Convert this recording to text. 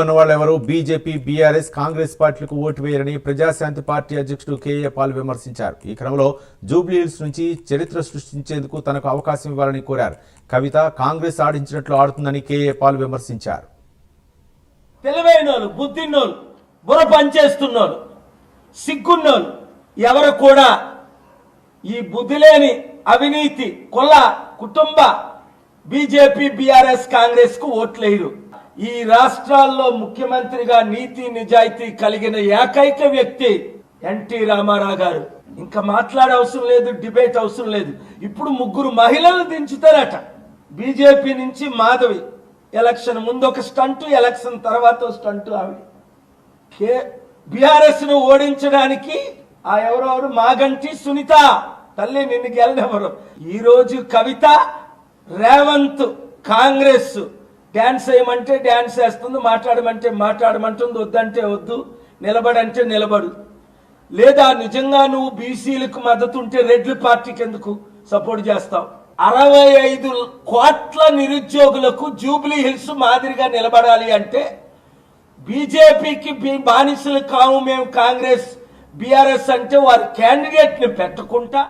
ఉన్న ఎవరు BJP BRS Congress పార్టీలకు ఓటు వేయరని ప్రజాశాంతి పార్టీ అధ్యక్షుడు కేఏ పాల్ విమర్శించారు. ఈ క్రమంలో జూబ్లీహిల్స్ నుంచి చరిత్ర సృష్టించేందుకు తనకు అవకాశం ఇవ్వాలని కోరారు. కవిత కాంగ్రెస్ ఆడించినట్లు ఆడుతుందని కేఏ పాల్ విమర్శించారు. తెలివైనోళ్ళు బుద్ధిన్నోళ్ళు బుర్ర పనిచేస్తున్నోళ్ళు సిగ్గున్నోళ్ళు ఎవరు కూడా ఈ బుద్ధి లేని అవినీతి కుల కుటుంబ బీజేపీ బీఆర్ఎస్ కాంగ్రెస్కు ఓట్లేరు ఈ రాష్ట్రాల్లో ముఖ్యమంత్రిగా నీతి నిజాయితీ కలిగిన ఏకైక వ్యక్తి ఎన్టీ రామారావు గారు. ఇంకా మాట్లాడే అవసరం లేదు డిబేట్ అవసరం లేదు. ఇప్పుడు ముగ్గురు మహిళలు దించుతారట. బీజేపీ నుంచి మాధవి. ఎలక్షన్ ముందు ఒక స్టంటు ఎలక్షన్ తర్వాత స్టంట్ స్టంటు ఆవిడ. కే బీఆర్ఎస్ను ఓడించడానికి ఆ ఎవరెవరు మాగంటి సునీత. తల్లి నిన్ను గెలనెవరు ఈ రోజు కవిత రేవంత్ కాంగ్రెస్ డ్యాన్స్ వేయమంటే డ్యాన్స్ వేస్తుంది మాట్లాడమంటే మాట్లాడమంటుంది వద్దంటే వద్దు నిలబడంటే నిలబడు. లేదా నిజంగా నువ్వు బీసీలకు మద్దతు ఉంటే రెడ్ల పార్టీకి ఎందుకు సపోర్ట్ చేస్తావు? అరవై ఐదు కోట్ల నిరుద్యోగులకు జూబ్లీ హిల్స్ మాదిరిగా నిలబడాలి అంటే బీజేపీకి బానిసలు కావు మేము కాంగ్రెస్ బీఆర్ఎస్ అంటే వారి క్యాండిడేట్ని పెట్టకుండా